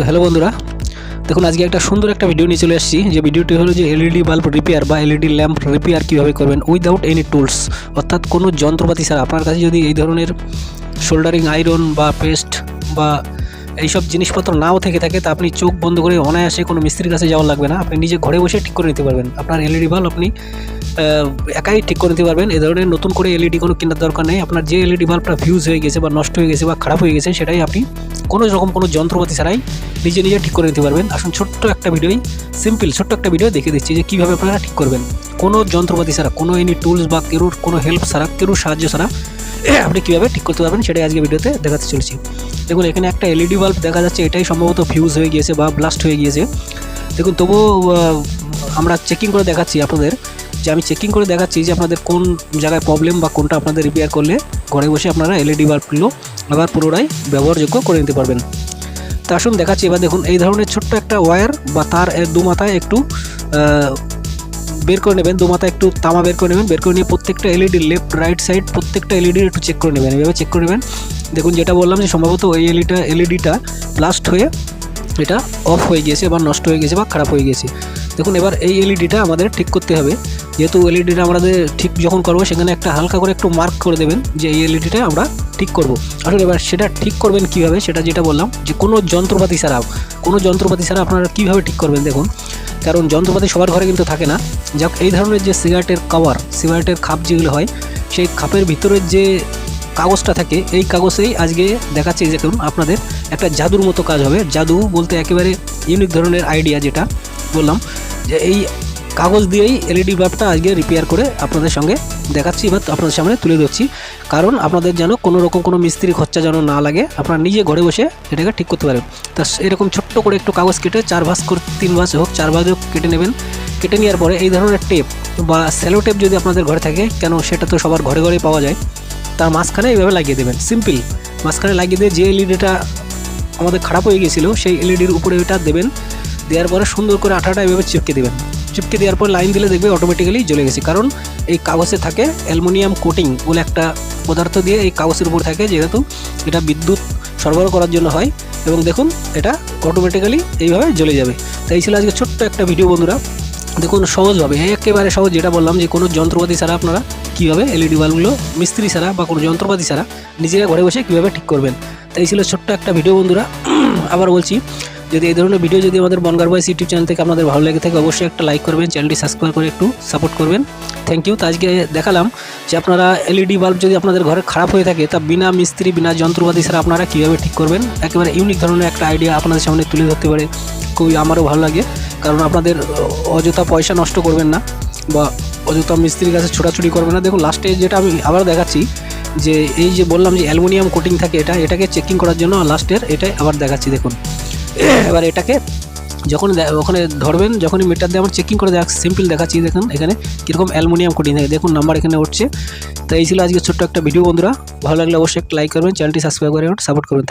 তো হ্যালো বন্ধুরা। দেখুন, আজকে একটা সুন্দর একটা ভিডিও নিয়ে চলে এসেছি যে ভিডিওটি হলো যে এলইডি বাল্ব রিপেয়ার বা এলইডি ল্যাম্প রিপেয়ার কীভাবে করবেন উইদাউট এনি টুলস অর্থাৎ কোনো যন্ত্রপাতি ছাড়া। আপনার কাছে যদি এই ধরনের শোল্ডারিং আয়রন বা পেস্ট বা এইসব জিনিসপত্র নাও থেকে থাকে, তা আপনি চোখ বন্ধ করে অনায়াসে কোনো মিস্ত্রির কাছে যাওয়া লাগবে না। আপনি নিজে ঘরে বসে ঠিক করে নিতে পারবেন। আপনার এলইডি বাল্ব আপনি একাই ঠিক করে নিতে পারবেন। এই ধরনের নতুন করে এলইডি কোনো কেনার দরকার নেই। আপনার যে এলইডি বাল্বটা ফিউজ হয়ে গেছে বা নষ্ট হয়ে গেছে বা খারাপ হয়ে গেছে, সেটাই আপনি কোনো রকম কোনো যন্ত্রপাতি ছাড়াই নিজে নিজে ঠিক করে নিতে পারবেন। আসুন, ছোট্ট একটা ভিডিওই সিম্পল ছোট্ট একটা ভিডিও দেখে দিচ্ছি যে কীভাবে আপনারা ঠিক করবেন। কোনো যন্ত্রপাতি ছাড়া, কোনো এনি টুলস বা কেরুর, কোনো হেল্প ছাড়া, কেরুর সাহায্য ছাড়া আপনি কীভাবে ঠিক করতে পারবেন, সেটাই আজকে ভিডিওতে দেখাতে চলেছি। দেখুন, এখানে একটা এলইডি বাল্ব দেখা যাচ্ছে, এটাই সম্ভবত ফিউজ হয়ে গিয়েছে বা ব্লাস্ট হয়ে গিয়েছে। দেখুন, তবুও আমরা চেকিং করে দেখাচ্ছি আপনাদের। যে আমি চেকিং করে দেখাচ্ছি যে আপনাদের কোন জায়গায় প্রবলেম বা কোনটা আপনাদের রিপেয়ার করলে ঘরে বসে আপনারা এলইডি বাল্বগুলো আবার পুনরায় ব্যবহারযোগ্য করে নিতে পারবেন। তা আসুন দেখাচ্ছি, এবার দেখুন এই ধরনের ছোট্ট একটা ওয়্যার বা তার দু মাথায় একটু বের করে নেবেন, দু একটু তামা বের করে নেবেন, বের করে নিয়ে প্রত্যেকটা এলইডি লেফট রাইট সাইড প্রত্যেকটা এলইডি একটু চেক করে নেবেন। এভাবে চেক করে নেবেন। দেখুন যেটা বললাম যে সম্ভবত ওই এলইডিটা এলইডিটা ব্লাস্ট হয়ে এটা অফ হয়ে গিয়েছে বা নষ্ট হয়ে গেছে বা খারাপ হয়ে গেছে দেখুন এবার এই এলইডিটা আমাদের ঠিক করতে হবে। যেহেতু এলইডিটা আমাদের ঠিক যখন করব, সেখানে একটা হালকা করে একটু মার্ক করে দেবেন যে এই এলইডিটা আমরা ঠিক করব। আসলে এবার সেটা ঠিক করবেন কীভাবে, সেটা যেটা বললাম যে কোনো যন্ত্রপাতি ছাড়া, কোনো যন্ত্রপাতি ছাড়া আপনারা কীভাবে ঠিক করবেন দেখুন। কারণ যন্ত্রপাতি সবার ঘরে কিন্তু থাকে না। যাক, এই ধরনের যে সিগারেটের কভার সিগারেটের খাপ যেগুলো হয়, সেই খাপের ভিতরের যে কাগজটা থাকে, এই কাগজেই আজকে দেখাচ্ছি যে দেখুন, আপনাদের একটা জাদুর মতো কাজ হবে। জাদু বলতে একেবারে ইউনিক ধরনের আইডিয়া যেটা বললাম যে এই কাগজ দিয়েই এলইডি বাল্বটা আজকে রিপেয়ার করে আপনাদের সঙ্গে দেখাচ্ছি এবার আপনাদের সামনে তুলে ধরছি। কারণ আপনাদের যেন কোনো রকম কোনো মিস্ত্রি খরচা যেন না লাগে, আপনারা নিজে ঘরে বসে এটাকে ঠিক করতে পারেন। তা এরকম ছোট্ট করে একটু কাগজ কেটে চার ভাঁজ করে, তিন ভাঁজ হোক, চার ভাঁজ হোক কেটে নেবেন। কেটে নেওয়ার পরে এই ধরনের টেপ বা স্যালো টেপ যদি আপনাদের ঘরে থাকে, কেন সেটা তো সবার ঘরে ঘরেই পাওয়া যায় তার মাঝখানে এইভাবে লাগিয়ে দেবেন। সিম্পল মাঝখানে লাগিয়ে দিয়ে যে এলইডিটা আমাদের খারাপ হয়ে গিয়েছিল, সেই এলইডির উপরে ওইটা দেবেন, দেওয়ার পরে সুন্দর করে আঠাটা এভাবে চিপকে দেবেন। চিপকে দেওয়ার পর লাইন দিলে দেখবে অটোমেটিক্যালি জ্বলে গেছে। কারণ এই কাগজে থাকে অ্যালুমিনিয়াম কোটিং বলে একটা পদার্থ দিয়ে এই কাগজের উপর থাকে, যেহেতু এটা বিদ্যুৎ সরবরাহ করার জন্য হয়। এবং দেখুন, এটা অটোমেটিক্যালি এইভাবে জ্বলে যাবে। তাই ছিল আজকে ছোট্ট একটা ভিডিও বন্ধুরা। দেখুন, সহজভাবে একেবারে সহজ যেটা বললাম যে কোনো যন্ত্রপাতি ছাড়া আপনারা কীভাবে এলইডি বাল্বগুলো মিস্ত্রি ছাড়া বা কোনো যন্ত্রপাতি ছাড়া নিজেরা ঘরে বসে কীভাবে ঠিক করবেন। তাই ছিল ছোট্ট একটা ভিডিও বন্ধুরা। আবার বলছি যদি এই ধরনের ভিডিও যদি আমাদের বনগার বয়স ইউটিউব চ্যানেল থেকে আপনাদের ভালো লেগে থাকে, অবশ্যই একটা লাইক করবেন চ্যানেলটি সাবস্ক্রাইব করে একটু সাপোর্ট করবেন। থ্যাংক ইউ তো আজকে দেখালাম যে আপনারা এলইডি বাল্ব যদি আপনাদের ঘরে খারাপ হয়ে থাকে, তা বিনা মিস্ত্রি, বিনা যন্ত্রপাতি ছাড়া আপনারা কীভাবে ঠিক করবেন? একেবারে ইউনিক ধরনের একটা আইডিয়া আপনাদের সামনে তুলে ধরতে পারে। খুবই আমারও ভালো লাগে। কারণ আপনাদের অযথা পয়সা নষ্ট করবেন না বা অযথা মিস্ত্রির কাছে ছোটাছুটি করবেন না। দেখুন লাস্টে যেটা আমি আবার দেখাচ্ছি, যে এই যে বললাম যে অ্যালুমিনিয়াম কোটিং থাকে এটা, এটাকে চেকিং করার জন্য লাস্টের এটাই আবার দেখাচ্ছি, দেখুন। এবার এটাকে যখন ওখানে ধরবেন, যখনই মিটার দিয়ে আমার চেকিং করে দেখ সিম্পল দেখাচ্ছি দেখুন, এখানে কীরকম অ্যালুমিনিয়াম কোটিং থাকে। দেখুন নাম্বার এখানে উঠছে। তো এই ছিল আজকে ছোট্ট একটা ভিডিও বন্ধুরা। ভালো লাগলে অবশ্যই একটা লাইক করবেন চ্যানেলটি সাবস্ক্রাইব করে সাপোর্ট করবেন